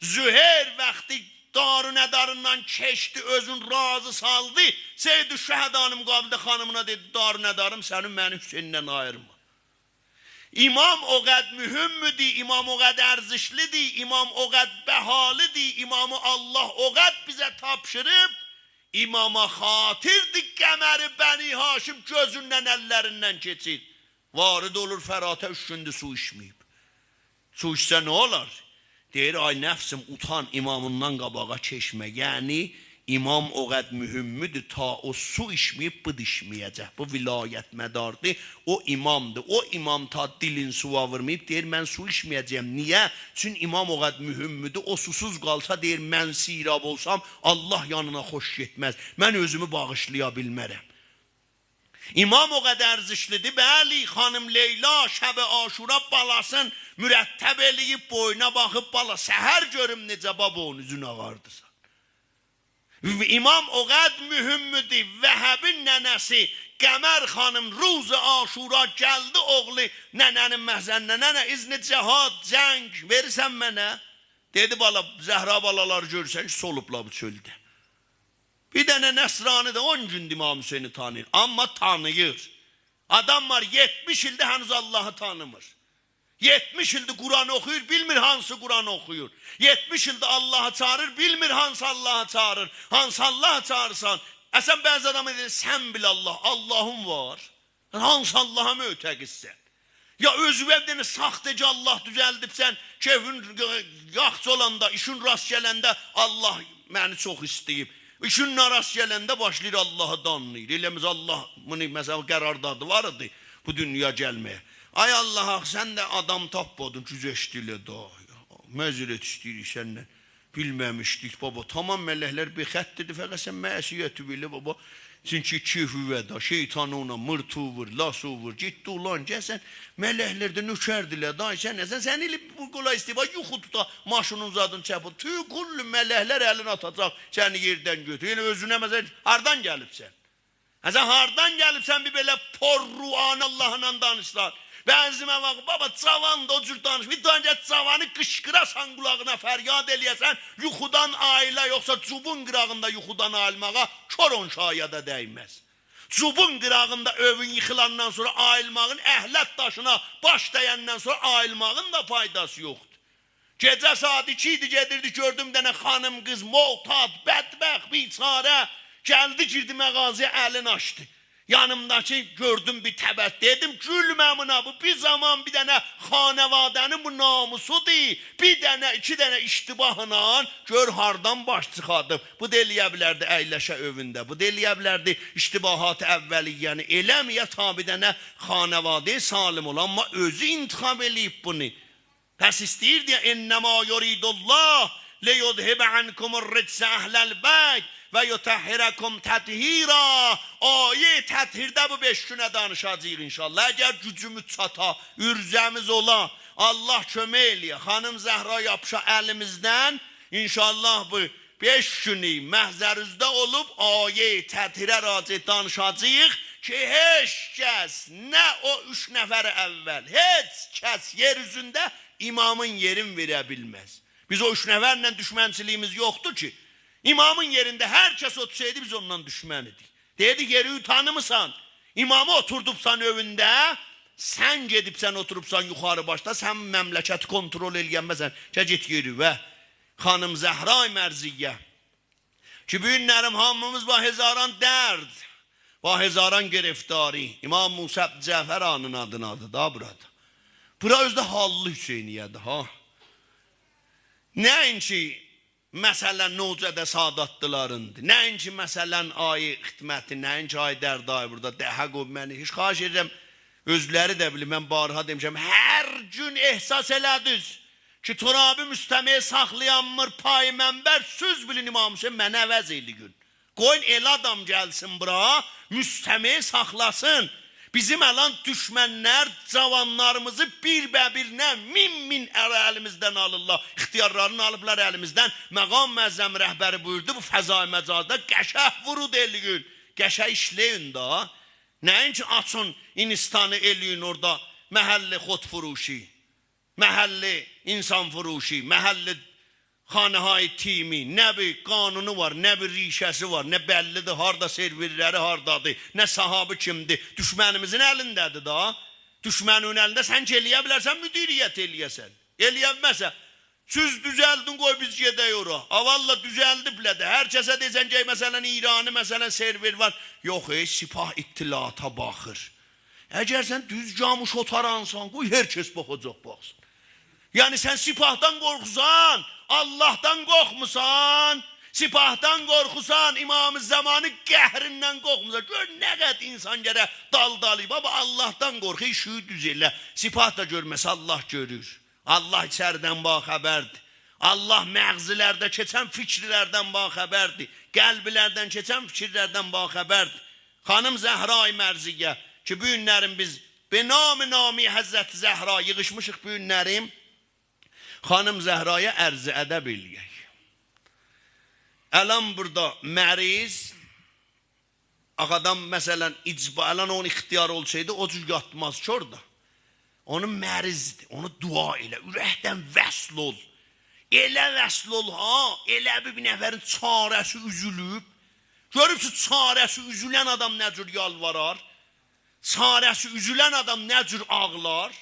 Züheyr vaxtı darı nədarından keçdi, özün razı saldı. Seyyid-i Şəhədanım qabıldı xanımına dedi, darı nədarım sənin məni Hüseynindən ayırma. İmam o qəd mühümdür, imam o qəd ərzişlidir, imam o qəd bəhalıdır, imamı Allah o qəd bizə tapşırıb, imama xatirdir qəməri Bəni Haşim gözündən əllərindən keçir. Varid olur fərata üç gündür su içməyib. Su içsə nə olar? Deyir, ay nəfsim utan imamından qabağa keçmə. Yəni, İmam o qəd mühümmidir ta o su içməyib bıd içməyəcək. Bu vilayət mədardır. O imamdır. O imam ta dilin suva vurmayıb deyir mən su içməyəcəyəm. Niyə? Çünki imam o qəd mühümmidir. O susuz qalsa deyir mən sirab olsam Allah yanına xoş getməz. Mən özümü bağışlaya bilmərəm. İmam o qədər ərzişlidir. Bəli, xanım Leyla şəbə aşura balasın mürəttəb eləyib boyuna baxıb bala səhər görüm necə baba onun üzünə ağardısa. İmam o qəd mühümmidir. Vəhəbin nənəsi Qəmər xanım ruz aşura gəldi oğlu nənənin məhzəninə. Nənə izni cəhad, cəng verirsən mənə? Dedi bala, Zəhra balalar görürsən ki, solubla bu çöldə. Bir dənə Nəsrani də 10 gün İmam Hüseyni tanıyır. Amma tanıyır. Adam var 70 ildə henüz Allahı tanımır. 70 ildir Kur'an okuyur, bilmir hansı Kur'an okuyur. 70 ildir Allah'a çağırır, bilmir hansı Allah'a çağırır. Hansı Allah'a çağırsan, Əsən bəzi adam edir, sən bil Allah, Allahın var. Hansı Allah'a mı ötəqizsən? Ya özü evdəni saxtəcə Allah düzəldibsən, keyfin yaxşı olanda, işin rast gələndə Allah məni çox istəyib. İşin narast gələndə başlayır Allahı danlayır. Eləmiz Allah, bunu məsələn qərardadı var idi bu dünya gəlməyə. Ay Allah, sən də adam tapmadın, güzəşdilə daha. Məzirət istəyirik səndən. Bilməmişdik baba. Tamam mələklər bir xəttidir, fəqət sən məsiyyəti bilə baba. Çünki iki hüvvəda, şeytan ona mırtu vur, lasu vur, ciddi ulan gəlsən, mələklər də nökərdilər, da sən nəsən, sən ilə bu qola istəyib, yuxu tuta, maşının zadın çəpə, tüy kullu mələklər əlini atacaq, səni yerdən götür. Yəni özünə məsələn, hardan gəlibsən? Həsən hardan gəlibsən bir belə porruan Allahla danışsan? Benzime bak baba cavan da o cür danış. Bir tane cavanı kışkırasan kulağına feryat eləyəsən yuxudan ailə yoxsa cubun qırağında yuxudan ayılmağa koron şayada dəyməz. Cubun qırağında övün yıxılandan sonra ayılmağın əhlət daşına baş dəyəndən sonra ayılmağın da faydası yoxdur. Gecə saat 2 idi gedirdi gördüm dənə xanım qız moltat, bədbəxt, biçarə gəldi girdi məğazıya əlini açdı. Yanımdakı gördüm bir təbət dedim gülmə buna bu bir zaman bir dənə xanəvadənin bu namusudur. Bir dənə iki dənə iştibahla gör hardan baş çıxardım. Bu da eləyə bilərdi əyləşə övündə. Bu da eləyə bilərdi iştibahat əvvəliyyəni eləməyə tabi dənə xanəvadə salim olan amma özü intixab eləyib bunu. Pəs istəyir deyə ennəma yuridullah leyudhibə ankumur ritsə əhləl bəyt və yutəhhirəkum təthira. Ayə təthirdə bu 5 günə danışacağıq inşallah. Əgər gücümüz çata, ürzəmiz ola, Allah kömək eləyə. Xanım Zəhra yapışa əlimizdən inşallah bu 5 günü məhzərizdə olub ayə təthirə raci danışacağıq ki, heç kəs nə o 3 nəfər əvvəl, heç kəs yer üzündə imamın yerin verə bilməz. Biz o 3 nəfərlə düşmənçiliyimiz yoxdur ki, İmamın yerinde herkes otursaydı biz ondan düşman idik. Dedi yeri tanımısan. İmamı oturdupsan övündə, sən gedibsən oturubsan yuxarı başda, sən məmləkəti kontrol eləyənməsən. Gecit yeri və xanım Zəhra Mərziyə. Ki bu günlərim hamımız va hezaran dərd, va hezaran giriftari. İmam Musa Cəfər anın adını adı da burada. Bura özdə hallı Hüseyniyədir ha. Nəinki Məsələn, Nocədə Sadatlılarındır. Nəinki məsələn ayı xidməti, nəinki ay dərdayı burada dəhə qob məni. Heç xahiş edirəm, özləri də bilir, mən barha demişəm, hər gün ehsas elədiniz ki, Turabi müstəməyə saxlayanmır, pay mənbər, söz bilin İmam Hüseyin, mənə əvəz eyli gün. Qoyun el adam gəlsin bura, müstəməyə saxlasın. Bizim əlan düşmənlər cavanlarımızı bir bə birinə min min ələ əlimizdən alırlar. İxtiyarlarını alıblar əlimizdən. Məqam məzzəm rəhbəri buyurdu bu fəzai məcazda qəşəh vurud eləyin. Qəşəh işləyin da. Nəinki açın inistanı eləyin orada məhəlli xod furuşi, məhəlli insan furuşi, məhəlli xanəhay timi, nə bir qanunu var, nə bir rişəsi var, nə bəllidir, harda serverləri hardadır, nə sahabı kimdir. Düşmənimizin əlindədir da. Düşmənin əlində sən ki eləyə bilərsən, müdiriyyət eləyəsən. Eləyə bilməsən, siz düzəldin qoy biz gedək ora. Avalla düzəldiblər də. Hər kəsə desən ki, məsələn İranı, məsələn server var. Yox, ey, sipah ittilata baxır. Əgər sən düz camış otaransan, qoy hər kəs baxacaq baxsın. Yəni sən sipahdan qorxusan, Allahdan qorxmusan, sipahdan qorxusan, İmam-ı Zamanı qəhrindən qorxmusan. Gör nə qədər insan gərə dal-dalı. Baba Allahdan qorx, işi düz elə. Sipah da görməsə Allah görür. Allah içəridən bax xəbərdir. Allah məğzilərdə keçən fikirlərdən bax xəbərdir. Qəlblərdən keçən fikirlərdən bax xəbərdir. Xanım Zəhra-i Mərziyə ki, bu günlərin biz benam-ı nami Həzrəti Zəhra yığışmışıq bu günlərim. Xanım Zəhraya ərz ədəb eləyək. Ələn burada məriz Ağadan məsələn icba, ələn onun ixtiyar olsaydı o cür yatmaz ki orada. Onun mərizdir, onu dua elə, ürəkdən vəsl ol. Elə vəsl ol ha, elə bir nəfərin çarəsi üzülüb. Görübsüz çarəsi üzülən adam nə cür yalvarar? Çarəsi üzülən adam nə cür ağlar?